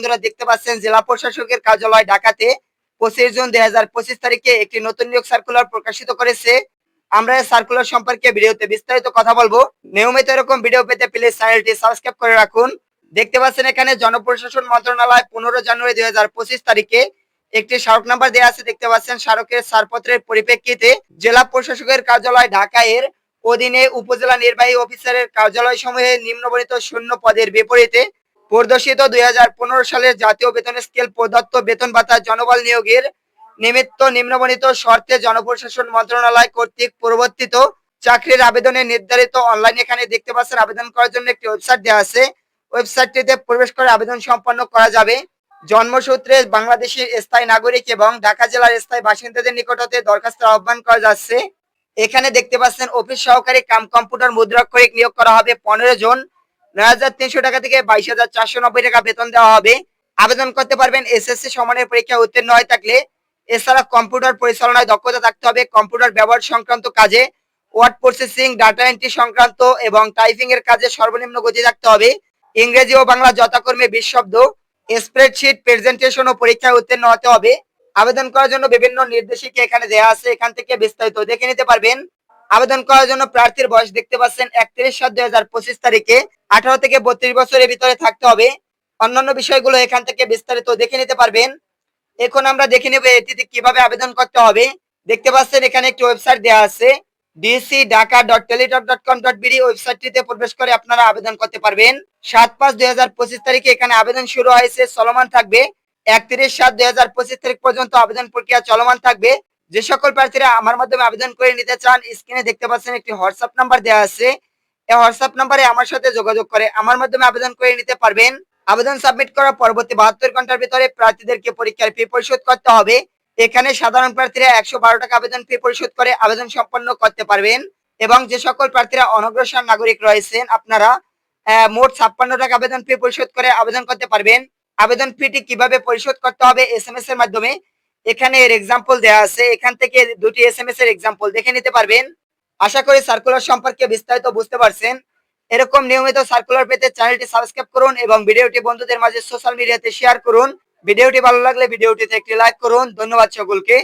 বন্ধুরা দেখতে পাচ্ছেন, জেলা প্রশাসকের কার্যালয় ঢাকাতে পঁচিশ জুন দুই হাজার পঁচিশ তারিখে একটি নতুন নিয়োগ সার্কুলার প্রকাশিত করেছে। আমরা এই সার্কুলার সম্পর্কে ভিডিওতে বিস্তারিত কথা বলব। নিয়মিত এরকম ভিডিও পেতে প্লিজ চ্যানেলটি সাবস্ক্রাইব করে রাখুন। দেখতে পাচ্ছেন এখানে জনপ্রশাসন মন্ত্রণালয় পনেরো জানুয়ারি দুই হাজার পঁচিশ তারিখে একটি স্মারক নাম্বার দেওয়া আছে। দেখতে পাচ্ছেন, স্মারকের ছাড়পত্রের পরিপ্রেক্ষিতে জেলা প্রশাসকের কার্যালয় ঢাকা এর অধীনে উপজেলা নির্বাহী অফিসারের কার্যালয় সমূহে নিম্নবর্ণিত শূন্য পদের বিপরীতে প্রদর্শিত দুই সালের জাতীয় বেতন স্কেল প্রদত্ত বেতন ভাতা জনবল নিয়োগের নিমিত্ত নিম্নবর্ণিত শর্তে জনপ্রশাসন মন্ত্রণালয় কর্তৃক পরিবর্তিত চাকরির আবেদনে নির্ধারিত অনলাইন এখানে দেখতে পাচ্ছেন, আবেদন করার জন্য একটি ওয়েবসাইট দেওয়া আছে। ওয়েবসাইটটিতে প্রবেশ করে আবেদন সম্পন্ন করা যাবে। জন্মসূত্রে বাংলাদেশের স্থায়ী নাগরিক এবং ঢাকা জেলার স্থায়ী বাসিন্দাদের নিকট হতে দরখাস্ত আহ্বান করা যাচ্ছে। এখানে দেখতে পাচ্ছেন, অফিস সহকারী কাম কম্পিউটার মুদ্রাক্ষরিক নিয়োগ করা হবে পনেরো জন। টাকা থেকে টাকা বেতন দেওয়া হবে। আবেদন করতে পারবেন এসএসসি সমানের উত্তীর্ণ হয়ে থাকলে। এছাড়া কম্পিউটার পরিচালনায় দক্ষতা থাকতে হবে। কম্পিউটার ব্যবহার সংক্রান্ত কাজে ওয়ার্ড প্রসেসিং, ডাটা এন্ট্রি সংক্রান্ত এবং টাইপিং এর কাজে সর্বনিম্ন গতি থাকতে হবে। ইংরেজি ও বাংলা যথাকর্মে বিশ শব্দ। স্প্রেডশিট, প্রেজেন্টেশন ও পরীক্ষায় উত্তীর্ণ হতে হবে। আবেদন করার জন্য বিভিন্ন নির্দেশিকা এখানে দেওয়া আছে। এখান থেকে বিস্তারিত দেখে নিতে পারবেন। আবেদন করার জন্য প্রার্থীর বয়স দেখতে পাচ্ছেন একত্রিশ সাত দুই হাজার পঁচিশ তারিখে। আঠারো থেকে বত্রিশ বছরের ভিতরে থাকতে হবে। অন্যান্য বিষয়গুলো এখান থেকে বিস্তারিত দেখে নিতে পারবেন। এখন আমরা দেখে নেব এটিতে কীভাবে আবেদন করতে হবে। দেখতে পাচ্ছেন এখানে একটি ওয়েবসাইট দেওয়া আছে। DC Dhaka dot Teletalk dot com dot BD ওয়েবসাইটটিতে প্রবেশ করে আপনারা আবেদন করতে পারবেন। সাত পাঁচ দুই হাজার পঁচিশ তারিখে এখানে আবেদন শুরু হয়েছে, চলমান থাকবে। একত্রিশ সাত দুই হাজার পঁচিশ তারিখ পর্যন্ত আবেদন প্রক্রিয়া চলমান থাকবে। যে সকল প্রার্থীরা আমার মাধ্যমে আবেদন করে নিতে চান, স্ক্রিনে দেখতে পাচ্ছেন একটি হোয়াটসঅ্যাপ নাম্বার দেওয়া আছে। এই হোয়াটসঅ্যাপ নাম্বারে আমার সাথে যোগাযোগ করে আমার মাধ্যমে আবেদন করে নিতে পারবেন। আবেদন সাবমিট করার পরবর্তী বাহাত্তর ঘণ্টার ভিতরে প্রার্থীদেরকে পরীক্ষার ফি পরিশোধ করতে হবে। এখানে সাধারণ প্রার্থীরা একশো বারো টাকা আবেদন ফি পরিশোধ করে আবেদন সম্পন্ন করতে পারবেন এবং যে সকল প্রার্থীরা অনগ্রসর নাগরিক রয়েছেন, আপনারা মোট ছাপ্পান্ন টাকা আবেদন ফি পরিশোধ করে আবেদন করতে পারবেন। আবেদন ফিটি কীভাবে পরিশোধ করতে হবে? এস এম এস এর মাধ্যমে এখানে এর এক্সাম্পল দেওয়া আছে। এখান থেকে দুটি এস এম এস এর এক্সাম্পল দেখে নিতে পারবেন। আশা করি সার্কুলার সম্পর্কে বিস্তারিত বুঝতে পারছেন। এরকম নিয়মিত সার্কুলার পেতে চ্যানেলটি সাবস্ক্রাইব করুন এবং ভিডিওটি বন্ধুদের মাঝে সোশ্যাল মিডিয়াতে শেয়ার করুন। ভিডিওটি ভালো লাগলে ভিডিওটিতে একটি লাইক করুন। ধন্যবাদ সকলকে।